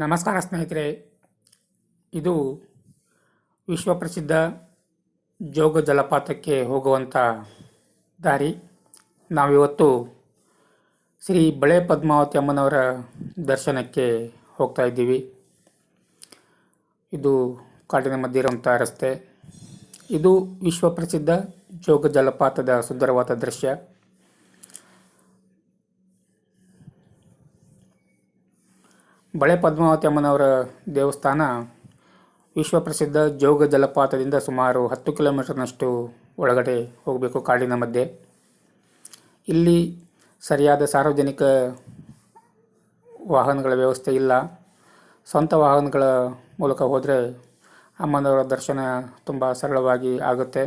ನಮಸ್ಕಾರ ಸ್ನೇಹಿತರೆ. ಇದು ವಿಶ್ವಪ್ರಸಿದ್ಧ ಜೋಗ ಜಲಪಾತಕ್ಕೆ ಹೋಗುವಂಥ ದಾರಿ. ನಾವಿವತ್ತು ಶ್ರೀ ಬಳೆ ಪದ್ಮಾವತಿ ಅಮ್ಮನವರ ದರ್ಶನಕ್ಕೆ ಹೋಗ್ತಾ ಇದ್ದೀವಿ. ಇದು ಕಾಡಿನ ಮಧ್ಯೆ ಇರುವಂಥ ರಸ್ತೆ. ಇದು ವಿಶ್ವಪ್ರಸಿದ್ಧ ಜೋಗ ಜಲಪಾತದ ಸುಂದರವಾದ ದೃಶ್ಯ. ಬಳೆ ಪದ್ಮಾವತಿ ಅಮ್ಮನವರ ದೇವಸ್ಥಾನ ವಿಶ್ವಪ್ರಸಿದ್ಧ ಜೋಗ ಜಲಪಾತದಿಂದ ಸುಮಾರು ಹತ್ತು ಕಿಲೋಮೀಟರ್ನಷ್ಟು ಒಳಗಡೆ ಹೋಗಬೇಕು ಕಾಡಿನ ಮಧ್ಯೆ. ಇಲ್ಲಿ ಸರಿಯಾದ ಸಾರ್ವಜನಿಕ ವಾಹನಗಳ ವ್ಯವಸ್ಥೆ ಇಲ್ಲ. ಸ್ವಂತ ವಾಹನಗಳ ಮೂಲಕ ಹೋದರೆ ಅಮ್ಮನವರ ದರ್ಶನ ತುಂಬ ಸರಳವಾಗಿ ಆಗುತ್ತೆ.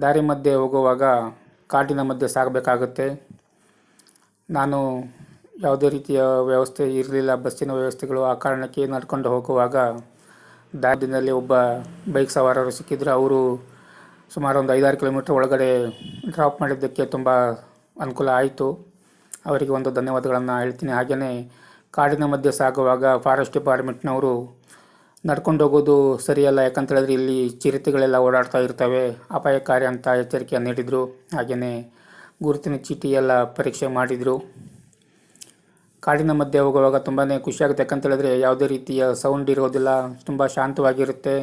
ದಾರಿ ಮಧ್ಯೆ ಹೋಗುವಾಗ ಕಾಡಿನ ಮಧ್ಯೆ ಸಾಗಬೇಕಾಗುತ್ತೆ. ನಾನು ಯಾವುದೇ ರೀತಿಯ ವ್ಯವಸ್ಥೆ ಇರಲಿಲ್ಲ ಬಸ್ಸಿನ ವ್ಯವಸ್ಥೆಗಳು ಆ ಕಾರಣಕ್ಕೆ ನಡ್ಕೊಂಡು ಹೋಗುವಾಗ ದಾರಿನಲ್ಲಿ ಒಬ್ಬ ಬೈಕ್ ಸವಾರರು ಸಿಕ್ಕಿದ್ರು. ಅವರು ಸುಮಾರು ಒಂದು ಐದಾರು ಕಿಲೋಮೀಟ್ರ್ ಒಳಗಡೆ ಡ್ರಾಪ್ ಮಾಡಿದ್ದಕ್ಕೆ ತುಂಬ ಅನುಕೂಲ ಆಯಿತು. ಅವರಿಗೆ ಒಂದು ಧನ್ಯವಾದಗಳನ್ನು ಹೇಳ್ತೀನಿ. ಹಾಗೆಯೇ ಕಾಡಿನ ಮಧ್ಯೆ ಸಾಗುವಾಗ ಫಾರೆಸ್ಟ್ ಡಿಪಾರ್ಟ್ಮೆಂಟ್ನವರು ನಡ್ಕೊಂಡು ಹೋಗೋದು ಸರಿಯಲ್ಲ, ಯಾಕಂತೇಳಿದ್ರೆ ಇಲ್ಲಿ ಚಿರತೆಗಳೆಲ್ಲ ಓಡಾಡ್ತಾ ಇರ್ತವೆ, ಅಪಾಯಕಾರಿ ಅಂತ ಎಚ್ಚರಿಕೆಯನ್ನು ನೀಡಿದರು. ಹಾಗೆಯೇ ಗುರುತಿನ ಚೀಟಿ ಎಲ್ಲ ಪರೀಕ್ಷೆ ಮಾಡಿದರು. ಕಾಡಿನ ಮಧ್ಯೆ ಹೋಗುವಾಗ ತುಂಬಾ ಖುಷಿಯಾಗುತ್ತೆ ಯಾಕಂತೇಳಿದ್ರೆ ಯಾವುದೇ ರೀತಿಯ ಸೌಂಡ್ ಇರೋದಿಲ್ಲ. ತುಂಬ ಶಾಂತವಾಗಿರುತ್ತೆ.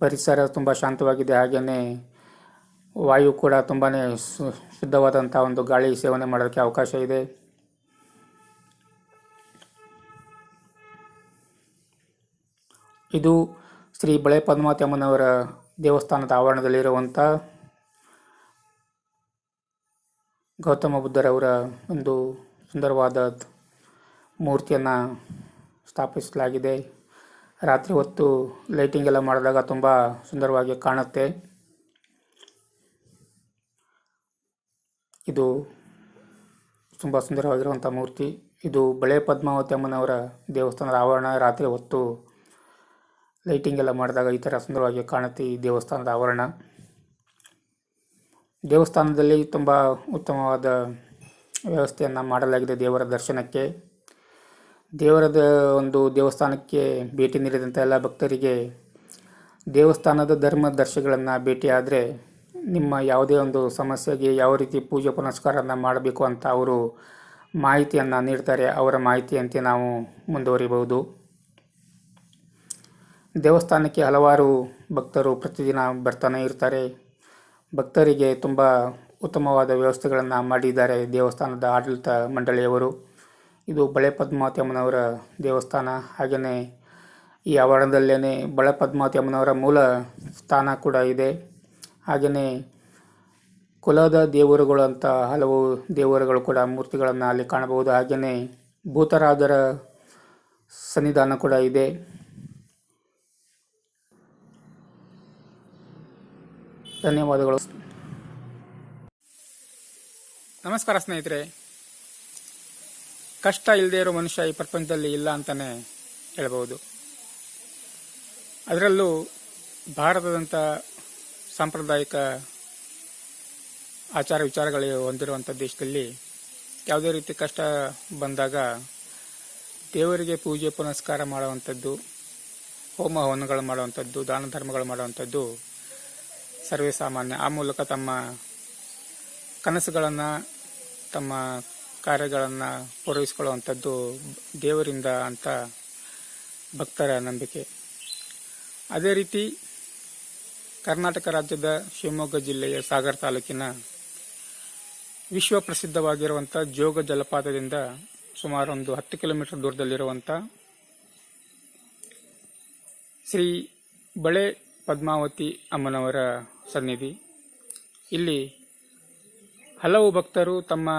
ಪರಿಸರ ತುಂಬ ಶಾಂತವಾಗಿದೆ. ಹಾಗೆಯೇ ವಾಯು ಕೂಡ ತುಂಬಾ ಶುದ್ಧವಾದಂಥ ಒಂದು ಗಾಳಿ ಸೇವನೆ ಮಾಡೋದಕ್ಕೆ ಅವಕಾಶ ಇದೆ. ಇದು ಶ್ರೀ ಬಳೆ ಪದ್ಮಾವತಿ ಅಮ್ಮನವರ ದೇವಸ್ಥಾನದ ಆವರಣದಲ್ಲಿರುವಂಥ ಗೌತಮ ಬುದ್ಧರವರ ಒಂದು ಸುಂದರವಾದ ಮೂರ್ತಿಯನ್ನು ಸ್ಥಾಪಿಸಲಾಗಿದೆ. ರಾತ್ರಿ ಹೊತ್ತು ಲೈಟಿಂಗ್ ಎಲ್ಲ ಮಾಡಿದಾಗ ತುಂಬ ಸುಂದರವಾಗಿ ಕಾಣುತ್ತೆ. ಇದು ತುಂಬ ಸುಂದರವಾಗಿರುವಂಥ ಮೂರ್ತಿ. ಇದು ಬಳೆ ಪದ್ಮಾವತಿ ಅಮ್ಮನವರ ದೇವಸ್ಥಾನದ ಆವರಣ. ರಾತ್ರಿ ಹೊತ್ತು ಲೈಟಿಂಗ್ ಎಲ್ಲ ಮಾಡಿದಾಗ ಈ ಥರ ಸುಂದರವಾಗಿ ಕಾಣುತ್ತೆ ಈ ದೇವಸ್ಥಾನದ ಆವರಣ. ದೇವಸ್ಥಾನದಲ್ಲಿ ತುಂಬ ಉತ್ತಮವಾದ ವ್ಯವಸ್ಥೆಯನ್ನು ಮಾಡಲಾಗಿದೆ ದೇವರ ದರ್ಶನಕ್ಕೆ. ದೇವರದ ಒಂದು ದೇವಸ್ಥಾನಕ್ಕೆ ಭೇಟಿ ನೀಡಿದಂಥ ಎಲ್ಲ ಭಕ್ತರಿಗೆ ದೇವಸ್ಥಾನದ ಧರ್ಮ ದರ್ಶಗಳನ್ನು ಭೇಟಿಯಾದರೆ ನಿಮ್ಮ ಯಾವುದೇ ಒಂದು ಸಮಸ್ಯೆಗೆ ಯಾವ ರೀತಿ ಪೂಜೆ ಪುನಸ್ಕಾರವನ್ನು ಮಾಡಬೇಕು ಅಂತ ಅವರು ಮಾಹಿತಿಯನ್ನು ನೀಡ್ತಾರೆ, ಅವರ ಮಾಹಿತಿಯಂತೆ ನಾವು ಮುಂದುವರಿಬಹುದು. ದೇವಸ್ಥಾನಕ್ಕೆ ಹಲವಾರು ಭಕ್ತರು ಪ್ರತಿದಿನ ಬರ್ತಾನೆ ಇರ್ತಾರೆ. ಭಕ್ತರಿಗೆ ತುಂಬ ಉತ್ತಮವಾದ ವ್ಯವಸ್ಥೆಗಳನ್ನು ಮಾಡಿದ್ದಾರೆ ದೇವಸ್ಥಾನದ ಆಡಳಿತ ಮಂಡಳಿಯವರು. ಇದು ಬಳೆ ಪದ್ಮಾವತಿ ಅಮ್ಮನವರ ದೇವಸ್ಥಾನ. ಹಾಗೆಯೇ ಈ ಆವರಣದಲ್ಲೇ ಬಳೆ ಪದ್ಮಾವತಿ ಅಮ್ಮನವರ ಮೂಲ ಸ್ಥಾನ ಕೂಡ ಇದೆ. ಹಾಗೆಯೇ ಕುಲದ ದೇವರುಗಳು ಅಂತ ಹಲವು ದೇವರುಗಳು ಕೂಡ ಮೂರ್ತಿಗಳನ್ನು ಅಲ್ಲಿ ಕಾಣಬಹುದು. ಹಾಗೆಯೇ ಭೂತರಾದರ ಸನ್ನಿಧಾನ ಕೂಡ ಇದೆ. ಧನ್ಯವಾದಗಳು. ನಮಸ್ಕಾರ ಸ್ನೇಹಿತರೆ. ಕಷ್ಟ ಇಲ್ಲದೆ ಇರೋ ಮನುಷ್ಯ ಈ ಪ್ರಪಂಚದಲ್ಲಿ ಇಲ್ಲ ಅಂತಾನೆ ಹೇಳಬಹುದು. ಅದರಲ್ಲೂ ಭಾರತದಂಥ ಸಾಂಪ್ರದಾಯಿಕ ಆಚಾರ ವಿಚಾರಗಳು ಹೊಂದಿರುವಂಥ ದೇಶದಲ್ಲಿ ಯಾವುದೇ ರೀತಿ ಕಷ್ಟ ಬಂದಾಗ ದೇವರಿಗೆ ಪೂಜೆ ಪುನಸ್ಕಾರ ಮಾಡುವಂಥದ್ದು, ಹೋಮ ಹವನಗಳು ಮಾಡುವಂಥದ್ದು, ದಾನ ಧರ್ಮಗಳು ಮಾಡುವಂಥದ್ದು ಸರ್ವೇ ಸಾಮಾನ್ಯ ಆ ಮೂಲಕ ತಮ್ಮ ಕನಸುಗಳನ್ನು ತಮ್ಮ ಕಾರ್ಯಗಳನ್ನು ಪೂರೈಸಿಕೊಳ್ಳುವಂಥದ್ದು ದೇವರಿಂದ ಅಂತ ಭಕ್ತರ ನಂಬಿಕೆ. ಅದೇ ರೀತಿ ಕರ್ನಾಟಕ ರಾಜ್ಯದ ಶಿವಮೊಗ್ಗ ಜಿಲ್ಲೆಯ ಸಾಗರ ತಾಲೂಕಿನ ವಿಶ್ವ ಪ್ರಸಿದ್ಧವಾಗಿರುವಂಥ ಜೋಗ ಜಲಪಾತದಿಂದ ಸುಮಾರು ಒಂದು ಹತ್ತು ಕಿಲೋಮೀಟರ್ ದೂರದಲ್ಲಿರುವಂಥ ಶ್ರೀ ಬಳೆ ಪದ್ಮಾವತಿ ಅಮ್ಮನವರ ಸನ್ನಿಧಿ. ಇಲ್ಲಿ ಹಲವು ಭಕ್ತರು ತಮ್ಮ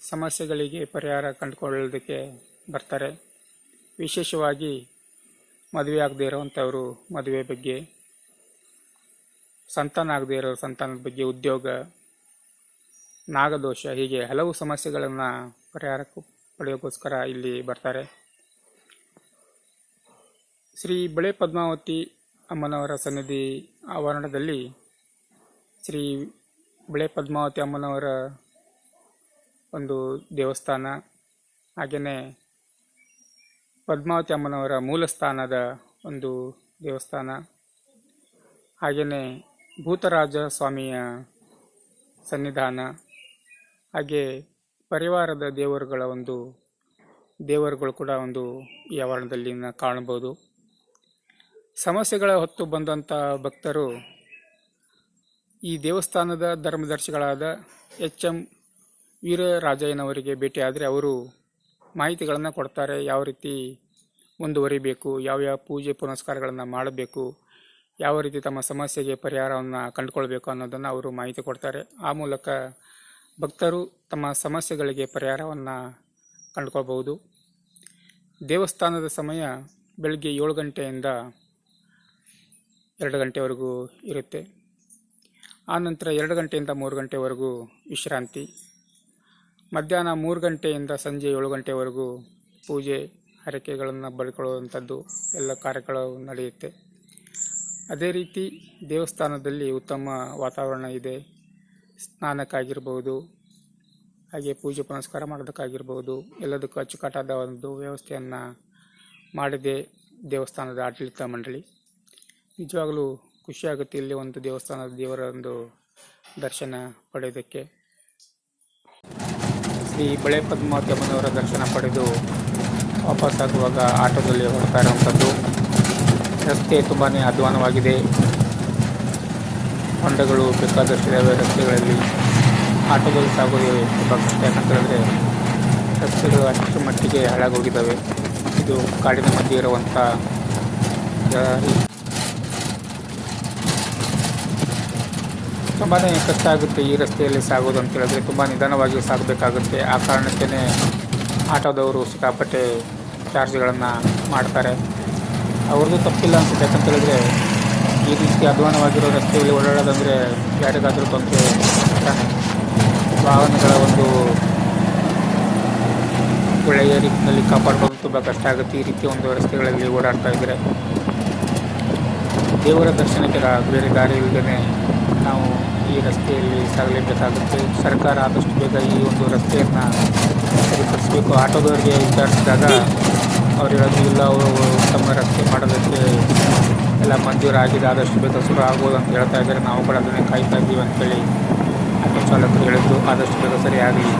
ಸಮಸ್ಯೆಗಳಿಗೆ ಪರಿಹಾರ ಕಂಡುಕೊಳ್ಳೋದಕ್ಕೆ ಬರ್ತಾರೆ. ವಿಶೇಷವಾಗಿ ಮದುವೆ ಆಗದೇ ಇರೋವಂಥವರು ಮದುವೆ ಬಗ್ಗೆ, ಸಂತಾನ ಆಗದೇ ಇರೋ ಸಂತಾನದ ಬಗ್ಗೆ ಉದ್ಯೋಗ, ನಾಗದೋಷ, ಹೀಗೆ ಹಲವು ಸಮಸ್ಯೆಗಳನ್ನು ಪರಿಹಾರ ಪಡೆಯೋಕ್ಕೋಸ್ಕರ ಇಲ್ಲಿ ಬರ್ತಾರೆ. ಶ್ರೀ ಬಳೆ ಪದ್ಮಾವತಿ ಅಮ್ಮನವರ ಸನ್ನಿಧಿ ಆವರಣದಲ್ಲಿ ಶ್ರೀ ಬಳೆ ಪದ್ಮಾವತಿ ಅಮ್ಮನವರ ಒಂದು ದೇವಸ್ಥಾನ ಹಾಗೆಯೇ ಪದ್ಮಾವತಿ ಅಮ್ಮನವರ ಮೂಲ ಸ್ಥಾನದ ಒಂದು ದೇವಸ್ಥಾನ ಹಾಗೆಯೇ ಭೂತರಾಜ ಸ್ವಾಮಿಯ ಸನ್ನಿಧಾನ, ಹಾಗೆ ಪರಿವಾರದ ದೇವರುಗಳ ಒಂದು, ದೇವರುಗಳು ಕೂಡ ಒಂದು ಈ ಆವರಣದಲ್ಲಿ ಕಾಣಬಹುದು. ಸಮಸ್ಯೆಗಳ ಹೊತ್ತು ಬಂದಂಥ ಭಕ್ತರು ಈ ದೇವಸ್ಥಾನದ ಧರ್ಮದರ್ಶಿಗಳಾದ ಎಚ್ ಎಂ ವೀರರಾಜಯ್ಯನವರಿಗೆ ಭೇಟಿಯಾದರೆ ಅವರು ಮಾಹಿತಿಗಳನ್ನು ಕೊಡ್ತಾರೆ, ಯಾವ ರೀತಿ ಮುಂದುವರಿಬೇಕು ಯಾವ್ಯಾವ ಪೂಜೆ ಪುನಸ್ಕಾರಗಳನ್ನು ಮಾಡಬೇಕು, ಯಾವ ರೀತಿ ತಮ್ಮ ಸಮಸ್ಯೆಗೆ ಪರಿಹಾರವನ್ನು ಕಂಡುಕೊಳ್ಬೇಕು ಅನ್ನೋದನ್ನು ಅವರು ಮಾಹಿತಿ ಕೊಡ್ತಾರೆ. ಆ ಮೂಲಕ ಭಕ್ತರು ತಮ್ಮ ಸಮಸ್ಯೆಗಳಿಗೆ ಪರಿಹಾರವನ್ನು ಕಂಡುಕೊಳ್ಬಹುದು. ದೇವಸ್ಥಾನದ ಸಮಯ ಬೆಳಗ್ಗೆ ಏಳು ಗಂಟೆಯಿಂದ ಎರಡು ಗಂಟೆವರೆಗೂ ಇರುತ್ತೆ. ಆನಂತರ ನಂತರ ಎರಡು ಗಂಟೆಯಿಂದ ಮೂರು ಗಂಟೆವರೆಗೂ ವಿಶ್ರಾಂತಿ. ಮಧ್ಯಾಹ್ನ ಮೂರು ಗಂಟೆಯಿಂದ ಸಂಜೆ ಏಳು ಗಂಟೆವರೆಗೂ ಪೂಜೆ, ಹರಕೆಗಳನ್ನು ಬಳ್ಕೊಳ್ಳುವಂಥದ್ದು ಎಲ್ಲ ಕಾರ್ಯಗಳು ನಡೆಯುತ್ತೆ. ಅದೇ ರೀತಿ ದೇವಸ್ಥಾನದಲ್ಲಿ ಉತ್ತಮ ವಾತಾವರಣ ಇದೆ. ಸ್ನಾನಕ್ಕಾಗಿರ್ಬೋದು, ಹಾಗೆ ಪೂಜೆ ಪುನಸ್ಕಾರ ಮಾಡೋದಕ್ಕಾಗಿರ್ಬೋದು, ಎಲ್ಲದಕ್ಕೂ ಅಚ್ಚುಕಟ್ಟಾದ ಒಂದು ವ್ಯವಸ್ಥೆಯನ್ನು ಮಾಡಿದೆ ದೇವಸ್ಥಾನದ ಆಡಳಿತ ಮಂಡಳಿ. ನಿಜವಾಗಲೂ ಖುಷಿಯಾಗುತ್ತೆ ಇಲ್ಲಿ ಒಂದು ದೇವಸ್ಥಾನದ ದೇವರ ಒಂದು ದರ್ಶನ ಪಡೆಯೋದಕ್ಕೆ. ಶ್ರೀ ಬಳೆ ಪದ್ಮಾವತಿ ಅಮ್ಮನವರ ದರ್ಶನ ಪಡೆದು ವಾಪಸ್ಸಾಗುವಾಗ ಆಟೋದಲ್ಲಿ ಹೋಗ್ತಾ ಇರುವಂಥದ್ದು. ರಸ್ತೆ ತುಂಬಾ ಅಧ್ವಾನವಾಗಿದೆ. ಹೊಂಡಗಳು ಬೇಕಾದಷ್ಟಿದ್ದಾವೆ ರಸ್ತೆಗಳಲ್ಲಿ. ಆಟೋದಲ್ಲಿ ಸಾಗೋದು ತುಂಬ ಕಷ್ಟ. ಯಾಕಂತ ಹೇಳಿದ್ರೆ ರಸ್ತೆಗಳು ಅಷ್ಟು ಮಟ್ಟಿಗೆ ಹಾಳಾಗೋಗಿದ್ದಾವೆ. ಇದು ಕಾಡಿನ ಮಧ್ಯೆ ಇರುವಂಥ ತುಂಬಾ ಕಷ್ಟ ಆಗುತ್ತೆ ಈ ರಸ್ತೆಯಲ್ಲಿ ಸಾಗೋದು ಅಂತ ಹೇಳಿದ್ರೆ ತುಂಬ ನಿಧಾನವಾಗಿ ಸಾಗಬೇಕಾಗುತ್ತೆ. ಆ ಕಾರಣಕ್ಕೇ ಆಟೋದವರು ಸಿಕ್ಕಾಪಟ್ಟೆ ಚಾರ್ಜ್ಗಳನ್ನು ಮಾಡ್ತಾರೆ. ಅವ್ರದ್ದು ತಪ್ಪಿಲ್ಲ ಅನ್ಸುತ್ತೆ. ಯಾಕಂತೇಳಿದ್ರೆ ಈ ರೀತಿ ಅಧ್ವಾನವಾಗಿರೋ ರಸ್ತೆಯಲ್ಲಿ ಓಡಾಡೋದಂದರೆ ಯಾರಿಗಾದರೂ ತೊಂದರೆ ವಾಹನಗಳ ಒಂದು ಒಳ್ಳೆಯ ರೀತಿಯಲ್ಲಿ ಕಾಪಾಡ್ಕೊಂಡು ತುಂಬ ಕಷ್ಟ ಆಗುತ್ತೆ. ಈ ರೀತಿ ಒಂದು ರಸ್ತೆಗಳಲ್ಲಿ ಓಡಾಡ್ತಾ ಇದ್ದರೆ ದೇವರ ದರ್ಶನಕ್ಕೆ ಬೇರೆ ದಾರಿ ಇಲ್ಲದೇ ನಾವು ಈ ರಸ್ತೆಯಲ್ಲಿ ಸಾಗಲೇಬೇಕಾಗುತ್ತೆ. ಸರ್ಕಾರ ಆದಷ್ಟು ಬೇಗ ಈ ಒಂದು ರಸ್ತೆಯನ್ನು ಸರಿಪಡಿಸಬೇಕು. ಆಟೋದವರಿಗೆ ವಿಚಾರಿಸಿದಾಗ ಅವ್ರು ಹೇಳೋದು, ಇಲ್ಲ, ಅವರು ತಮ್ಮ ರಸ್ತೆ ಮಾಡೋದಕ್ಕೆ ಎಲ್ಲ ಮಂಜೂರಾಗಿದೆ ಆದಷ್ಟು ಬೇಗ ಶುರು ಆಗ್ಬೋದು ಅಂತ ಹೇಳ್ತಾ ಇದ್ದಾರೆ. ನಾವು ಕೂಡ ಅದನ್ನೇ ಕಾಯ್ತಾ ಇದ್ದೀವಿ ಅಂತೇಳಿ ಆಟೋ ಚಾಲಕರು ಹೇಳಿದ್ದು ಆದಷ್ಟು ಬೇಗ ಸರಿ ಆಗಲಿ